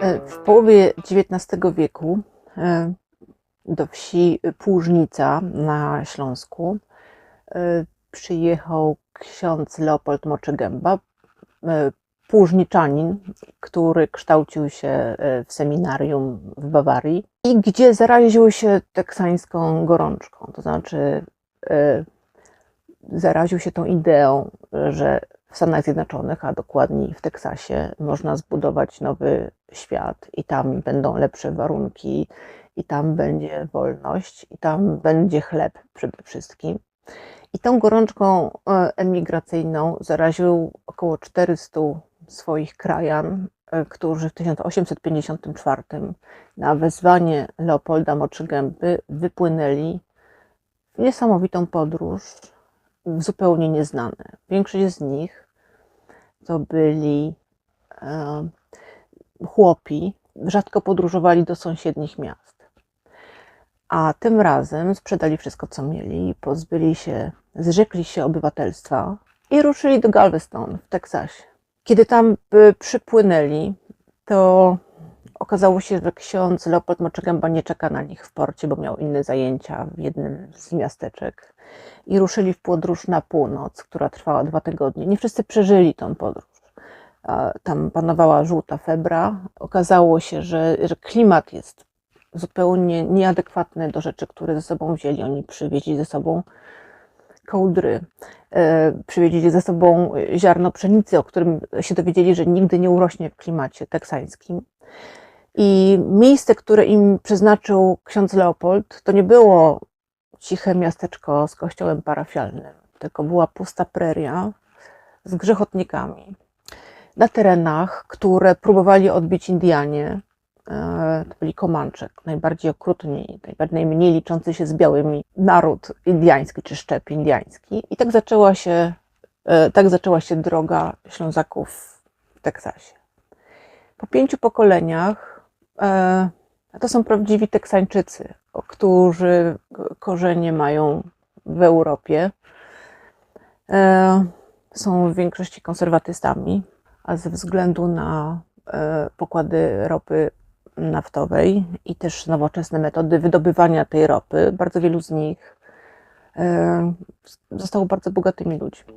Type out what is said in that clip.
E, W połowie XIX wieku e, do wsi Płużnica na Śląsku e, przyjechał ksiądz Leopold Moczegęba, e, płużniczanin, który kształcił się w seminarium w Bawarii i gdzie zaraził się teksańską gorączką. To znaczy, zaraził się tą ideą, że w Stanach Zjednoczonych, a dokładniej w Teksasie, można zbudować nowy świat i tam będą lepsze warunki, i tam będzie wolność, i tam będzie chleb przede wszystkim. I tą gorączką e, emigracyjną zaraził około 400 swoich krajan, e, którzy w 1854 na wezwanie Leopolda Moczygęby wypłynęli w niesamowitą podróż zupełnie nieznane. Większość z nich to byli e, chłopi, rzadko podróżowali do sąsiednich miast. A tym razem sprzedali wszystko, co mieli, pozbyli się, zrzekli się obywatelstwa i ruszyli do Galveston w Teksasie. Kiedy tam y, przypłynęli, to okazało się, że ksiądz Leopold Moczegęba nie czeka na nich w porcie, bo miał inne zajęcia w jednym z miasteczek. I ruszyli w podróż na północ, która trwała dwa tygodnie. Nie wszyscy przeżyli tą podróż. Tam panowała żółta febra. Okazało się, że, że klimat jest zupełnie nieadekwatny do rzeczy, które ze sobą wzięli. Oni przywieźli ze sobą kołdry, e, przywieźli ze sobą ziarno pszenicy, o którym się dowiedzieli, że nigdy nie urośnie w klimacie teksańskim. I miejsce, które im przeznaczył ksiądz Leopold, to nie było ciche miasteczko z kościołem parafialnym, tylko była pusta preria z grzechotnikami. Na terenach, które próbowali odbić Indianie, e, to byli Komancze, najbardziej okrutni, najmniej liczący się z białymi naród indiański czy szczep indiański. I tak zaczęła się, e, tak zaczęła się droga Ślązaków w Teksasie. Po pięciu pokoleniach to są prawdziwi Teksańczycy, którzy korzenie mają w Europie. E, Są w większości konserwatystami, a ze względu na e, pokłady ropy naftowej i też nowoczesne metody wydobywania tej ropy, bardzo wielu z nich e, zostało bardzo bogatymi ludźmi.